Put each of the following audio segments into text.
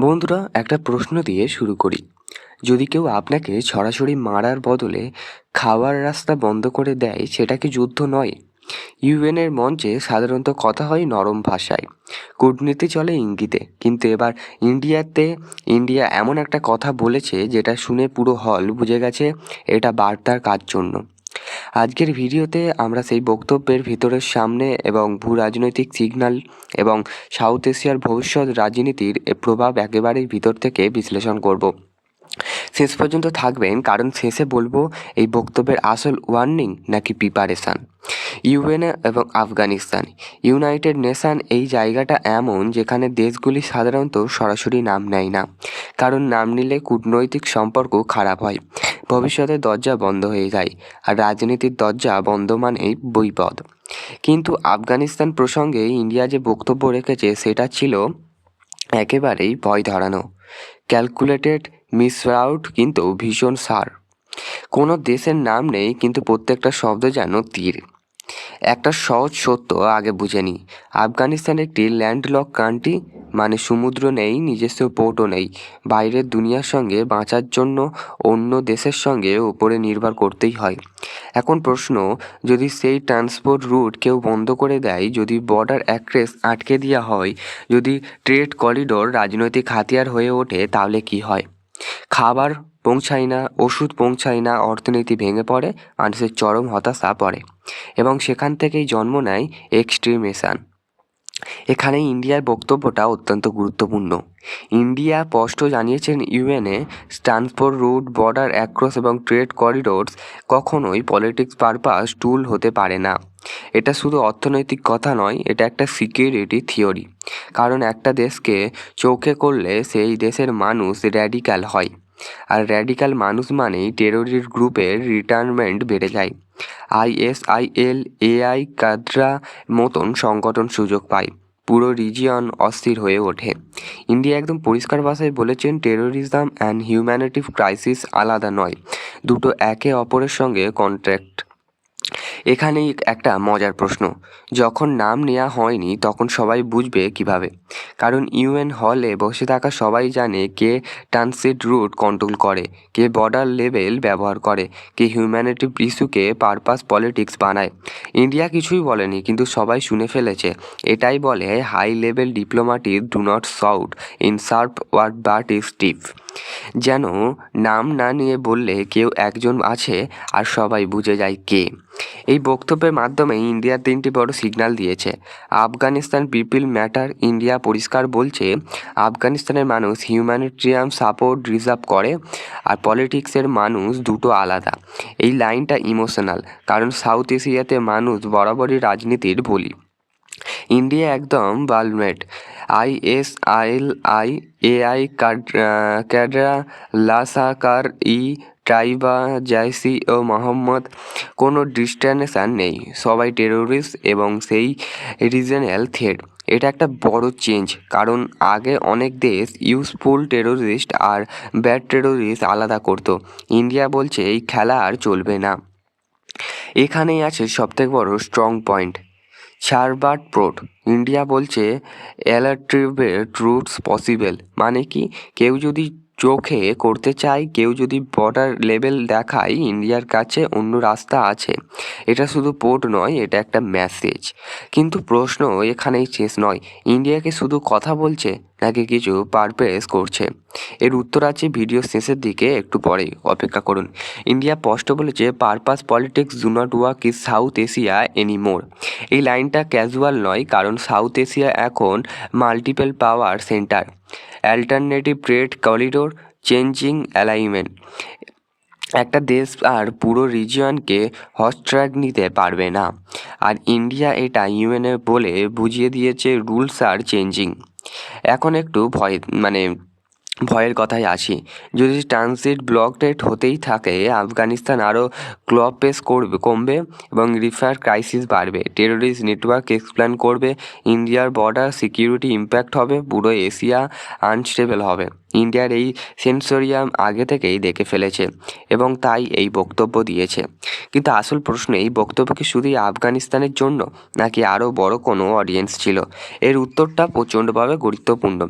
বন্ধুরা, একটা প্রশ্ন দিয়ে শুরু করি। যদি কেউ আপনাকে সরাসরি মারার বদলে খাওয়ার রাস্তা বন্ধ করে দেয়, সেটা কি যুদ্ধ নয়? ইউএনের মঞ্চে সাধারণত কথা হয় নরম ভাষায়। কূটনীতি চলে ইঙ্গিতে। কিন্তু এবার ইন্ডিয়াতে, ইন্ডিয়া এমন একটা কথা বলেছে, যেটা শুনে পুরো হল বুঝে গেছে, এটা বার্তার কাজ জন্য। আজকের ভিডিওতে আমরা সেই বক্তব্যের ভিতরের সামনে এবং ভূ রাজনৈতিক সিগন্যাল এবং সাউথ এশিয়ার ভবিষ্যৎ রাজনীতির প্রভাব একেবারেই ভিতর থেকে বিশ্লেষণ করব। শেষ পর্যন্ত থাকবেন, কারণ শেষে বলব এই বক্তব্যের আসল ওয়ার্নিং নাকি প্রিপারেশান। ইউএন এবং আফগানিস্তান। ইউনাইটেড নেশন এই জায়গাটা এমন যেখানে দেশগুলি সাধারণত সরাসরি নাম নেয় না। কারণ নাম নিলে কূটনৈতিক সম্পর্ক খারাপ হয়। ভবিষ্যতে দরজা বন্ধ হয়ে যায় আর রাজনীতির দরজা বন্ধ মানেই বৈপদ। কিন্তু আফগানিস্তান প্রসঙ্গে ইন্ডিয়া যে বক্তব্য রেখেছে, সেটা ছিল একেবারেই ভয় ধরানো। ক্যালকুলেটেড মিসরাউট কিন্তু ভীষণ সার। কোনো দেশের নাম নেই, কিন্তু প্রত্যেকটা শব্দ যেন তীর। একটা সহজ সত্য আগে বুঝে নিই। আফগানিস্তান একটি ল্যান্ডলক কান্ট্রি মানে সমুদ্র নেই, নিজস্ব পোর্টও নেই। বাইরের দুনিয়ার সঙ্গে বাঁচার জন্য অন্য দেশের সঙ্গে উপরে নির্ভর করতেই হয়। এখন প্রশ্ন, যদি সেই ট্রান্সপোর্ট রুট কেউ বন্ধ করে দেয়, যদি বর্ডার অ্যাক্রেস আটকে দেওয়া হয়, যদি ট্রেড করিডোর রাজনৈতিক হাতিয়ার হয়ে ওঠে, তাহলে কি হয়? খাবার পৌঁছায় না, ওষুধ পৌঁছায় না, অর্থনীতি ভেঙে পড়ে, মানুষের চরম হতাশা পড়ে। এবং সেখান থেকেই জন্ম নেয় এক্সট্রিমেশন এখানে ইন্ডিয়ার বক্তব্যটা অত্যন্ত গুরুত্বপূর্ণ। ইন্ডিয়া স্পষ্ট জানিয়েছেন, UNA transport route, border across এবং ট্রেড করিডোরস কখনোই পলিটিক্স পারপাস টুল হতে পারে না। এটা শুধু অর্থনৈতিক কথা নয়, এটা একটা সিকিউরিটি থিওরি। কারণ একটা দেশকে চোখে করলে সেই দেশের মানুষ র্যাডিক্যাল হয়। আর র্যাডিক্যাল মানুষ মানেই টেরোরিস্ট গ্রুপের রিটায়ারমেন্ট বেড়ে যায়। আইএসআইএল এআই কাদ্রা মতন সংগঠন সুযোগ পায়। পুরো রিজিয়ন অস্থির হয়ে ওঠে। ইন্ডিয়া একদম পরিষ্কার ভাষায় বলেছেন টেরোরিজম অ্যান্ড হিউম্যানিটিভ ক্রাইসিস আলাদা নয়। দুটো একে অপরের সঙ্গে কন্ট্রাক্ট এখানেই একটা মজার প্রশ্ন। যখন নাম নেওয়া হয়নি, তখন সবাই বুঝবে কীভাবে। কারণ ইউএন হলে বসে থাকা সবাই জানে কে ট্রানজিট রুট কন্ট্রোল করে, কে বর্ডার লেভেল ব্যবহার করে, কে হিউম্যানিটিভ ইস্যুকে পারপাস পলিটিক্স বানায়। ইন্ডিয়া কিছুই বলেনি, কিন্তু সবাই শুনে ফেলেছে। এটাই বলে high level diplomatic do not shout in sharp word but is stiff যেন নাম না নিয়ে বললে কেউ একজন আছে আর সবাই বুঝে যায় কে। এই বক্তব্যের মাধ্যমে ইন্ডিয়া তিনটি বড় সিগন্যাল দিয়েছে। আফগানিস্তান পিপিল ম্যাটার ইন্ডিয়া পরিষ্কার বলছে, আফগানিস্তানের মানুষ হিউম্যানিটেরিয়ান সাপোর্ট রিজার্ভ করে আর পলিটিক্সের মানুষ দুটো আলাদা। এই লাইনটা ইমোশনাল, কারণ সাউথ এশিয়াতে মানুষ বরাবরই রাজনীতির বলি। ইন্ডিয়া একদম বালমেট। আইএল আই এআই ক্যাডরা, লাসাকার ই ট্রাইবা জাইসি ও মোহাম্মদ কোনো ডিস্টানেশান নেই। সবাই টেরোরিস্ট এবং সেই রিজনাল থ্রেড এটা একটা বড় চেঞ্জ, কারণ আগে অনেক দেশ ইউজফুল টেরোরিস্ট আর ব্যাড টেরোরিস্ট আলাদা করতো। ইন্ডিয়া বলছে, এই খেলা আর চলবে না। এখানেই আছে সবথেকে বড় স্ট্রং পয়েন্ট শারবাট প্রোট। ইন্ডিয়া বলছে অ্যালাট্রিভেট রুটস পসিবল। মানে কি? কেউ যদি চোখে করতে চাই, কেউ যদি বর্ডার লেভেল দেখায় ইন্ডিয়ার কাছে অন্য রাস্তা আছে। এটা শুধু পোর্ট নয়, এটা একটা মেসেজ কিন্তু প্রশ্ন এখানেই শেষ নয়। ইন্ডিয়াকে শুধু কথা বলছে নাকি কিছু পারপেস করছে। এর উত্তর আছে ভিডিও শেষের দিকে একটু পরেই অপেক্ষা করুন। ইন্ডিয়া স্পষ্ট বলেছে, purpose politics do not work is South Asia anymore এই লাইনটা ক্যাজুয়াল নয়, কারণ সাউথ এশিয়া এখন multiple power centre alternative trade corridor changing alignment একটা দেশ আর পুরো রিজিয়নকে হস্ট্রাক নিতে পারবে না। আর ইন্ডিয়া এটা ইউএনএ বলে বুঝিয়ে দিয়েছে রুলস আর চেঞ্জিং এখন একটু ভয় মানে ভয়ের কথায় আসি। যদি ট্রানজিট ব্লকডেড হতেই থাকে, আফগানিস্তান আরও ক্লব পেস করবে, কমবে এবং রিফার ক্রাইসিস বাড়বে। টেরোরিস্ট নেটওয়ার্ক এক্সপ্ল্যান করবে ইন্ডিয়ার বর্ডার সিকিউরিটি ইম্প্যাক্ট হবে, পুরো এশিয়া আনস্টেবল হবে। ইন্ডিয়ার এই সেন্সোরিয়াম আগে থেকেই দেখে ফেলেছে এবং তাই এই বক্তব্য দিয়েছে। কিন্তু আসল প্রশ্ন, এই বক্তব্য কি শুধুই আফগানিস্তানের জন্য, নাকি আরও বড় কোনো অডিয়েন্স ছিল? এর উত্তরটা প্রচণ্ডভাবে গুরুত্বপূর্ণ।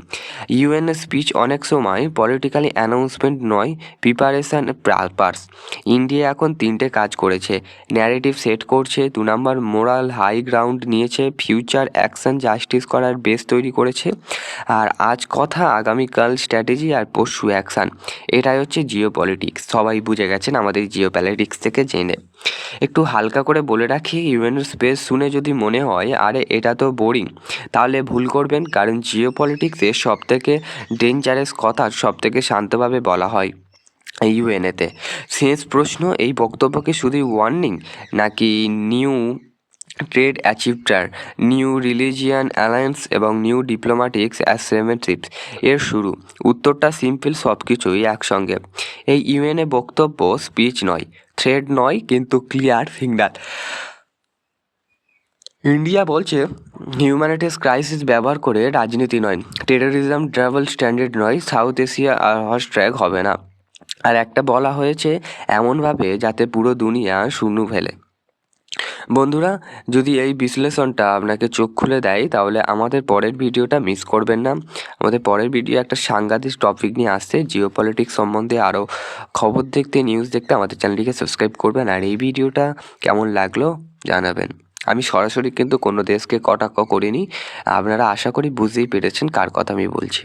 ইউএন স্পিচ অনেক সময় পলিটিক্যালি অ্যানাউন্সমেন্ট নয় প্রিপারেশন পারপাস ইন্ডিয়া এখন তিনটে কাজ করেছে। ন্যারেটিভ সেট করছে, দু নম্বর মোরাল হাই গ্রাউন্ড নিয়েছে ফিউচার অ্যাকশন জাস্টিস করার বেস তৈরি করেছে। আর আজ কথা আগামীকাল স্ট্র্যাটেজি আর পরশু অ্যাকশান এটাই হচ্ছে জিও পলিটিক্স সবাই বুঝে গেছেন আমাদের জিও পলিটিক্স থেকে জেনে। একটু হালকা করে বলে রাখি ইউএনের স্পেস শুনে যদি মনে হয়, আরে এটা তো বোরিং তাহলে ভুল করবেন, কারণ জিও পলিটিক্সে সব থেকে ডেঞ্জারাস কথা সব থেকে শান্তভাবে বলা হয় ইউএনএতে শেষ প্রশ্ন, এই বক্তব্যকে শুধুই ওয়ার্নিং নাকি new trade অ্যাচিভটার new religion alliance এবং নিউ ডিপ্লোম্যাটিক্স অ্যাসেমেট্রিপস এর শুরু। উত্তরটা সিম্পল সব কিছুই একসঙ্গে। এই ইউএনএ বক্তব্য স্পিচ নয় থ্রেড নয়, কিন্তু ক্লিয়ার সিগন্যাল ইন্ডিয়া বলছে হিউম্যানিটিস ক্রাইসিস ব্যবহার করে রাজনীতি নয় টেরোরিজম ট্রাভেল স্ট্যান্ডার্ড নয় সাউথ এশিয়া হ্যাশট্যাগ হবে না। আর একটা বলা হয়েছে, এমনভাবে যাতে পুরো দুনিয়া শূন্য ফেলে। বন্ধুরা, যদি এই বিশ্লেষণটা আপনাকে চোখ খুলে দেয়, তাহলে আমাদের পরের ভিডিওটা মিস করবেন না। আমাদের পরের ভিডিও একটা সাংঘাতিক টপিক নিয়ে আসছে জিও সম্বন্ধে আরও খবর দেখতে নিউজ দেখতে আমাদের চ্যানেলটিকে সাবস্ক্রাইব করবেন। আর এই ভিডিওটা কেমন লাগল জানাবেন। আমি সরাসরি কিন্তু কোনো দেশকে কটাক্ষ করিনি। আপনারা আশা করি বুঝতেই পেরেছেন কার কথা আমি বলছি।